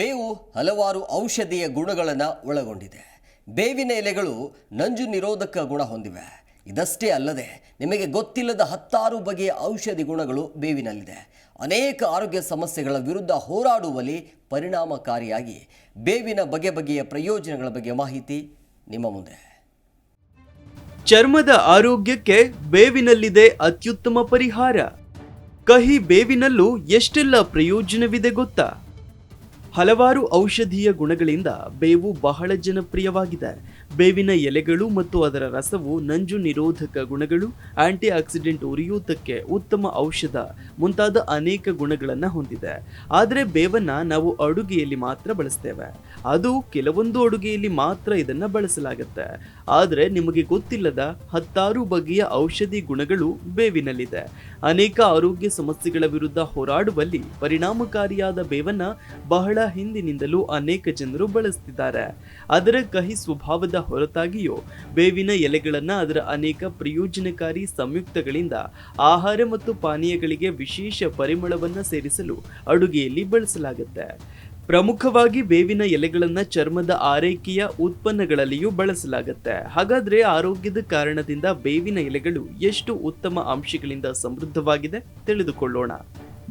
ಬೇವು ಹಲವಾರು ಔಷಧೀಯ ಗುಣಗಳನ್ನು ಒಳಗೊಂಡಿದೆ. ಬೇವಿನ ಎಲೆಗಳು ನಂಜು ನಿರೋಧಕ ಗುಣ ಹೊಂದಿವೆ. ಇದಷ್ಟೇ ಅಲ್ಲದೆ ನಿಮಗೆ ಗೊತ್ತಿಲ್ಲದ ಹತ್ತಾರು ಬಗೆಯ ಔಷಧಿ ಗುಣಗಳು ಬೇವಿನಲ್ಲಿದೆ. ಅನೇಕ ಆರೋಗ್ಯ ಸಮಸ್ಯೆಗಳ ವಿರುದ್ಧ ಹೋರಾಡುವಲ್ಲಿ ಪರಿಣಾಮಕಾರಿಯಾಗಿ ಬೇವಿನ ಬಗೆ ಬಗೆಯ ಪ್ರಯೋಜನಗಳ ಬಗ್ಗೆ ಮಾಹಿತಿ ನಿಮ್ಮ ಮುಂದೆ. ಚರ್ಮದ ಆರೋಗ್ಯಕ್ಕೆ ಬೇವಿನಲ್ಲಿದೆ ಅತ್ಯುತ್ತಮ ಪರಿಹಾರ. ಕಹಿ ಬೇವಿನಲ್ಲೂ ಎಷ್ಟೆಲ್ಲ ಪ್ರಯೋಜನವಿದೆ ಗೊತ್ತಾ? ಹಲವಾರು ಔಷಧೀಯ ಗುಣಗಳಿಂದ ಬೇವು ಬಹಳ ಜನಪ್ರಿಯವಾಗಿದೆ. ಬೇವಿನ ಎಲೆಗಳು ಮತ್ತು ಅದರ ರಸವು ನಂಜು ನಿರೋಧಕ ಗುಣಗಳು ಆಂಟಿ ಆಕ್ಸಿಡೆಂಟ್ ಉರಿಯೂತಕ್ಕೆ ಉತ್ತಮ ಔಷಧ ಮುಂತಾದ ಅನೇಕ ಗುಣಗಳನ್ನು ಹೊಂದಿದೆ. ಆದರೆ ಬೇವನ್ನ ನಾವು ಅಡುಗೆಯಲ್ಲಿ ಮಾತ್ರ ಬಳಸ್ತೇವೆ. ಅದು ಕೆಲವೊಂದು ಅಡುಗೆಯಲ್ಲಿ ಮಾತ್ರ ಇದನ್ನು ಬಳಸಲಾಗುತ್ತೆ. ಆದರೆ ನಿಮಗೆ ಗೊತ್ತಿಲ್ಲದ ಹತ್ತಾರು ಬಗೆಯ ಔಷಧಿ ಗುಣಗಳು ಬೇವಿನಲ್ಲಿದೆ. ಅನೇಕ ಆರೋಗ್ಯ ಸಮಸ್ಯೆಗಳ ವಿರುದ್ಧ ಹೋರಾಡುವಲ್ಲಿ ಪರಿಣಾಮಕಾರಿಯಾದ ಬೇವನ್ನ ಬಹಳ ಹಿಂದಿನಿಂದಲೂ ಅನೇಕ ಜನರು ಬಳಸ್ತಿದ್ದಾರೆ. ಅದರ ಕಹಿ ಸ್ವಭಾವದ ಹೊರತಾಗಿಯೂ, ಬೇವಿನ ಎಲೆಗಳನ್ನು ಅದರ ಅನೇಕ ಪ್ರಯೋಜನಕಾರಿ ಸಂಯುಕ್ತಗಳಿಂದ ಆಹಾರ ಮತ್ತು ಪಾನೀಯಗಳಿಗೆ ವಿಶೇಷ ಪರಿಮಳವನ್ನು ಸೇರಿಸಲು ಅಡುಗೆಯಲ್ಲಿ ಬಳಸಲಾಗುತ್ತೆ. ಪ್ರಮುಖವಾಗಿ ಬೇವಿನ ಎಲೆಗಳನ್ನು ಚರ್ಮದ ಆರೈಕೆಯ ಉತ್ಪನ್ನಗಳಲ್ಲಿಯೂ ಬಳಸಲಾಗುತ್ತೆ. ಹಾಗಾದ್ರೆ ಆರೋಗ್ಯದ ಕಾರಣದಿಂದ ಬೇವಿನ ಎಲೆಗಳು ಎಷ್ಟು ಉತ್ತಮ ಅಂಶಗಳಿಂದ ಸಮೃದ್ಧವಾಗಿದೆ ತಿಳಿದುಕೊಳ್ಳೋಣ.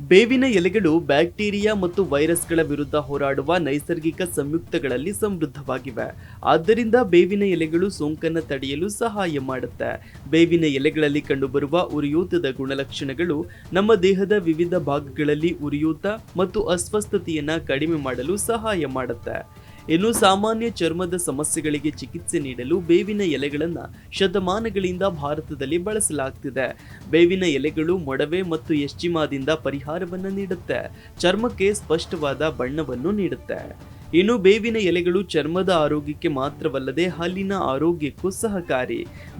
ಬೇವಿನ ಎಲೆಗಳು ಬ್ಯಾಕ್ಟೀರಿಯಾ ಮತ್ತು ವೈರಸ್ಗಳ ವಿರುದ್ಧ ಹೋರಾಡುವ ನೈಸರ್ಗಿಕ ಸಂಯುಕ್ತಗಳಲ್ಲಿ ಸಮೃದ್ಧವಾಗಿವೆ. ಆದ್ದರಿಂದ ಬೇವಿನ ಎಲೆಗಳು ಸೋಂಕನ್ನು ತಡೆಯಲು ಸಹಾಯ ಮಾಡುತ್ತೆ. ಬೇವಿನ ಎಲೆಗಳಲ್ಲಿ ಕಂಡುಬರುವ ಉರಿಯೂತದ ಗುಣಲಕ್ಷಣಗಳು ನಮ್ಮ ದೇಹದ ವಿವಿಧ ಭಾಗಗಳಲ್ಲಿ ಉರಿಯೂತ ಮತ್ತು ಅಸ್ವಸ್ಥತೆಯನ್ನು ಕಡಿಮೆ ಮಾಡಲು ಸಹಾಯ ಮಾಡುತ್ತೆ. ಇನ್ನು ಸಾಮಾನ್ಯ ಚರ್ಮದ ಸಮಸ್ಯೆಗಳಿಗೆ ಚಿಕಿತ್ಸೆ ನೀಡಲು ಬೇವಿನ ಎಲೆಗಳನ್ನು ಶತಮಾನಗಳಿಂದ ಭಾರತದಲ್ಲಿ ಬಳಸಲಾಗ್ತಿದೆ. ಬೇವಿನ ಎಲೆಗಳು ಮೊಡವೆ ಮತ್ತು ಎಶ್ಚಿಮಾದಿಂದ ಪರಿಹಾರವನ್ನು ನೀಡುತ್ತೆ. ಚರ್ಮಕ್ಕೆ ಸ್ಪಷ್ಟವಾದ ಬಣ್ಣವನ್ನು ನೀಡುತ್ತೆ. ಇನ್ನು ಬೇವಿನ ಎಲೆಗಳು ಚರ್ಮದ ಆರೋಗ್ಯಕ್ಕೆ ಮಾತ್ರವಲ್ಲದೆ ಹಲ್ಲಿನ ಆರೋಗ್ಯಕ್ಕೂ ಸಹಕಾರಿ.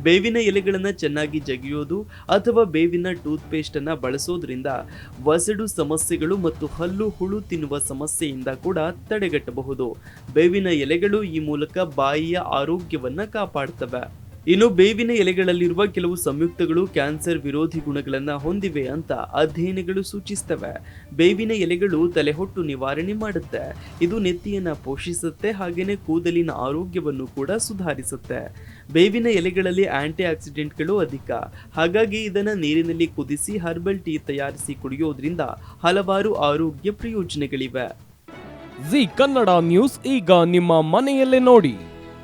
ಬೇವಿನ ಎಲೆಗಳನ್ನು ಚೆನ್ನಾಗಿ ಜಗಿಯೋದು ಅಥವಾ ಬೇವಿನ ಟೂತ್ ಪೇಸ್ಟ್ ಅನ್ನ ಬಳಸೋದ್ರಿಂದ ವಸಡು ಸಮಸ್ಯೆಗಳು ಮತ್ತು ಹಲ್ಲು ಹುಳು ತಿನ್ನುವ ಸಮಸ್ಯೆಯಿಂದ ಕೂಡ ತಡೆಗಟ್ಟಬಹುದು. ಬೇವಿನ ಎಲೆಗಳು ಈ ಮೂಲಕ ಬಾಯಿಯ ಆರೋಗ್ಯವನ್ನು ಕಾಪಾಡ್ತವೆ. ಇನ್ನು ಬೇವಿನ ಎಲೆಗಳಲ್ಲಿರುವ ಕೆಲವು ಸಂಯುಕ್ತಗಳು ಕ್ಯಾನ್ಸರ್ ವಿರೋಧಿ ಗುಣಗಳನ್ನು ಹೊಂದಿವೆ ಅಂತ ಅಧ್ಯಯನಗಳು ಸೂಚಿಸ್ತವೆ. ಬೇವಿನ ಎಲೆಗಳು ತಲೆಹೊಟ್ಟು ನಿವಾರಣೆ ಮಾಡುತ್ತೆ. ಇದು ನೆತ್ತಿಯನ್ನು ಪೋಷಿಸುತ್ತೆ ಹಾಗೆಯೇ ಕೂದಲಿನ ಆರೋಗ್ಯವನ್ನು ಕೂಡ ಸುಧಾರಿಸುತ್ತೆ. ಬೇವಿನ ಎಲೆಗಳಲ್ಲಿ ಆಂಟಿ ಆಕ್ಸಿಡೆಂಟ್ಗಳು ಅಧಿಕ. ಹಾಗಾಗಿ ಇದನ್ನು ನೀರಿನಲ್ಲಿ ಕುದಿಸಿ ಹರ್ಬಲ್ ಟೀ ತಯಾರಿಸಿ ಕುಡಿಯೋದ್ರಿಂದ ಹಲವಾರು ಆರೋಗ್ಯ ಪ್ರಯೋಜನಗಳಿವೆ. ಜಿ ಕನ್ನಡ ನ್ಯೂಸ್, ಈಗ ನಿಮ್ಮ ಮನೆಯಲ್ಲೇ ನೋಡಿ.